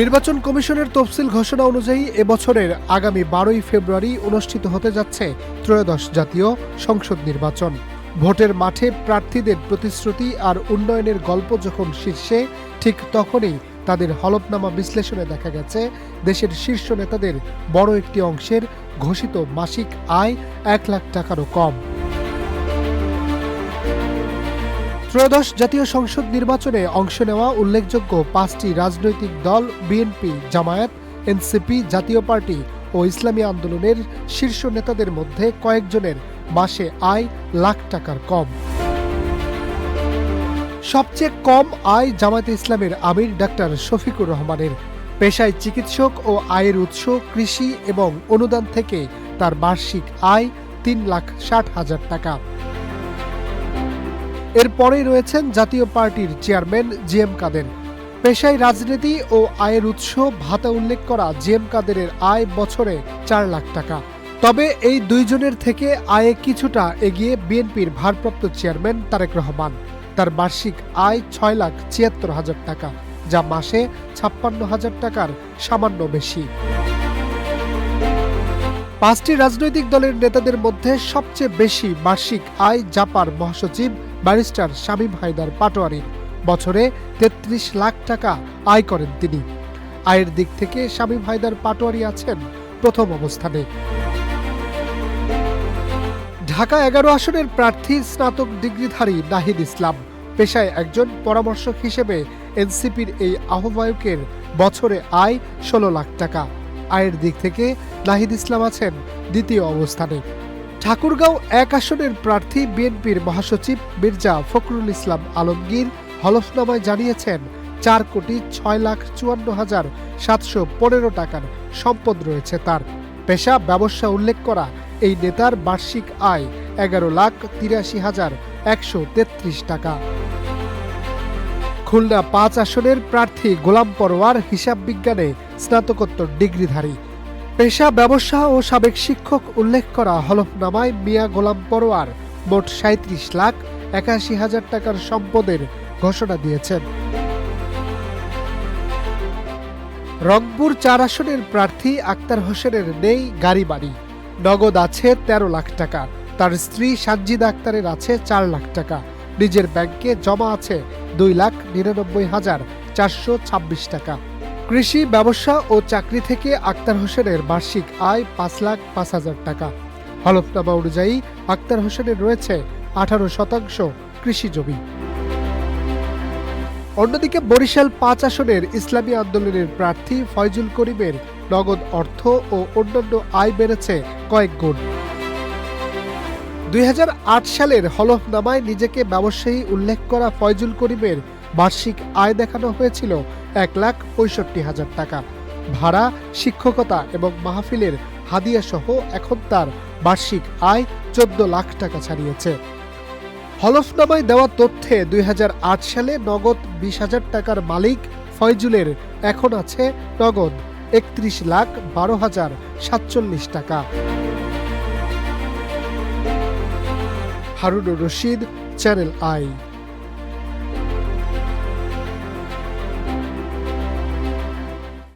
নির্বাচন কমিশনের তফসিল ঘোষণা অনুযায়ী এবছরের আগামী বারোই ফেব্রুয়ারি অনুষ্ঠিত হতে যাচ্ছে ত্রয়োদশ জাতীয় সংসদ নির্বাচন। ভোটের মাঠে প্রার্থীদের প্রতিশ্রুতি আর উন্নয়নের গল্প যখন শীর্ষে, ঠিক তখনই তাদের হলফনামা বিশ্লেষণে দেখা গেছে, দেশের শীর্ষ নেতাদের বড় একটি অংশের ঘোষিত মাসিক আয় এক লাখ টাকারও কম। ত্রয়োদশ জাতীয় সংসদ নির্বাচনে অংশ নেওয়া উল্লেখযোগ্য পাঁচটি রাজনৈতিক দল, BNP, Jamaat, NCP, Jatiya party ও ইসলামী আন্দোলনের শীর্ষ নেতাদের মধ্যে কয়েকজনের মাসে আয় লাখ টাকার কম। সবচেয়ে কম আয় জামায়াতে ইসলামের আমির ডাক্তার শফিকুর রহমানের। পেশায় চিকিৎসক ও আয়ের উৎস কৃষি এবং অনুদান থেকে তার বার্ষিক আয় তিন লাখ ষাট হাজার টাকা। এরপরেই রয়েছেন জাতীয় পার্টির চেয়ারম্যান জি এম কাদের পেশায় রাজনীতি ও আয়ের উৎস ভাতা উল্লেখ করা জি এম কাদেরের আয় বছরে চার লাখ টাকা। তবে এই দুইজনের থেকে আয়ে কিছুটা এগিয়ে বিএনপির ভারপ্রাপ্ত চেয়ারম্যান তারেক রহমান। তার বার্ষিক আয় ছয় লাখ ছিয়াত্তর হাজার টাকা, যা মাসে ছাপ্পান্ন হাজার টাকার সামান্য বেশি। পাঁচটি রাজনৈতিক দলের নেতাদের মধ্যে সবচেয়ে বেশি বার্ষিক আয় জাপার মহাসচিব ব্যারিস্টার শামীম হায়দার পাটোয়ারির বছরে তেত্রিশ লাখ টাকা আয় করেন তিনি। আয়ের দিক থেকে শামীম হায়দার পাটোয়ারি আছেন প্রথম অবস্থানে। ঢাকা এগারো আসনের প্রার্থী স্নাতক ডিগ্রিধারী নাহিদ ইসলাম পেশায় একজন পরামর্শক হিসেবে এনসিপির এই আহ্বায়কের বছরে আয় ষোলো লাখ টাকা। আয়ের দিক থেকে নাহিদ ইসলাম আছেন দ্বিতীয় অবস্থানে। ঠাকুরগাঁও এক আসনের প্রার্থী বিএনপির মহাসচিব মির্জা ফখরুল ইসলাম আলমগীর হলফনামায় জানিয়েছেন, চার কোটি ছয় লাখ চুয়ান্ন হাজার সাতশো পনেরো টাকার সম্পদ রয়েছে তার। পেশা, ব্যবসা উল্লেখ করা, এই নেতার বার্ষিক আয় এগারো লাখ তিরাশি হাজার একশো তেত্রিশ টাকা। খুলনা পাঁচ আসনের প্রার্থী গোলাম পরোয়ার হিসাব বিজ্ঞানে স্নাতকোত্তর ডিগ্রিধারী। পেশা, ব্যবসা ও সাবেক শিক্ষক উল্লেখ করা হলফনামায় মিয়া গোলাম পরোয়ার মোট সাঁত্রিশ লাখ একাশি হাজার টাকার সম্পদের ঘোষণা দিয়েছেন। রংপুর চার আসনের প্রার্থী আক্তার হোসেনের নেই গাড়ি বাড়ি। নগদ আছে তেরো লাখ টাকা। তার স্ত্রী সানজিদা আক্তারের আছে চার লাখ টাকা। নিজের ব্যাংকে জমা আছে দুই লাখ নিরানব্বই হাজার চারশো ছাব্বিশ টাকা। কৃষি, ব্যবসা ও চাকরি থেকে আক্তার হোসেনের বার্ষিক আয় পাঁচ লাখ পাঁচ হাজার টাকা। হলফনামা অনুযায়ী আক্তার হোসেনের রয়েছে আঠারো শতাংশ কৃষি জমি। অন্যদিকে বরিশাল পাঁচ আসনের ইসলামী আন্দোলনের প্রার্থী ফয়জুল করিমের নগদ অর্থ ও অন্যান্য আয় বেড়েছে কয়েক গুণ। দুই হাজার আট সালের হলফনামায় নিজেকে ব্যবসায়ী উল্লেখ করা ফয়জুল করিমের বার্ষিক আয় দেখানো হয়েছিল এক লাখ পঁয়ষট্টি হাজার টাকা। ভাড়া, শিক্ষকতা এবং মাহফিলের হাদিয়া সহ এখন তার বার্ষিক আয় চোদ্দ লাখ টাকা ছাড়িয়েছে। হলফনামায় দেওয়া তথ্যে দুই হাজার আট সালে নগদ বিশ হাজার টাকার মালিক ফয়জুলের এখন আছে নগদ একত্রিশ লাখ বারো হাজার সাতচল্লিশ টাকা। Harunur Rashid, channel I.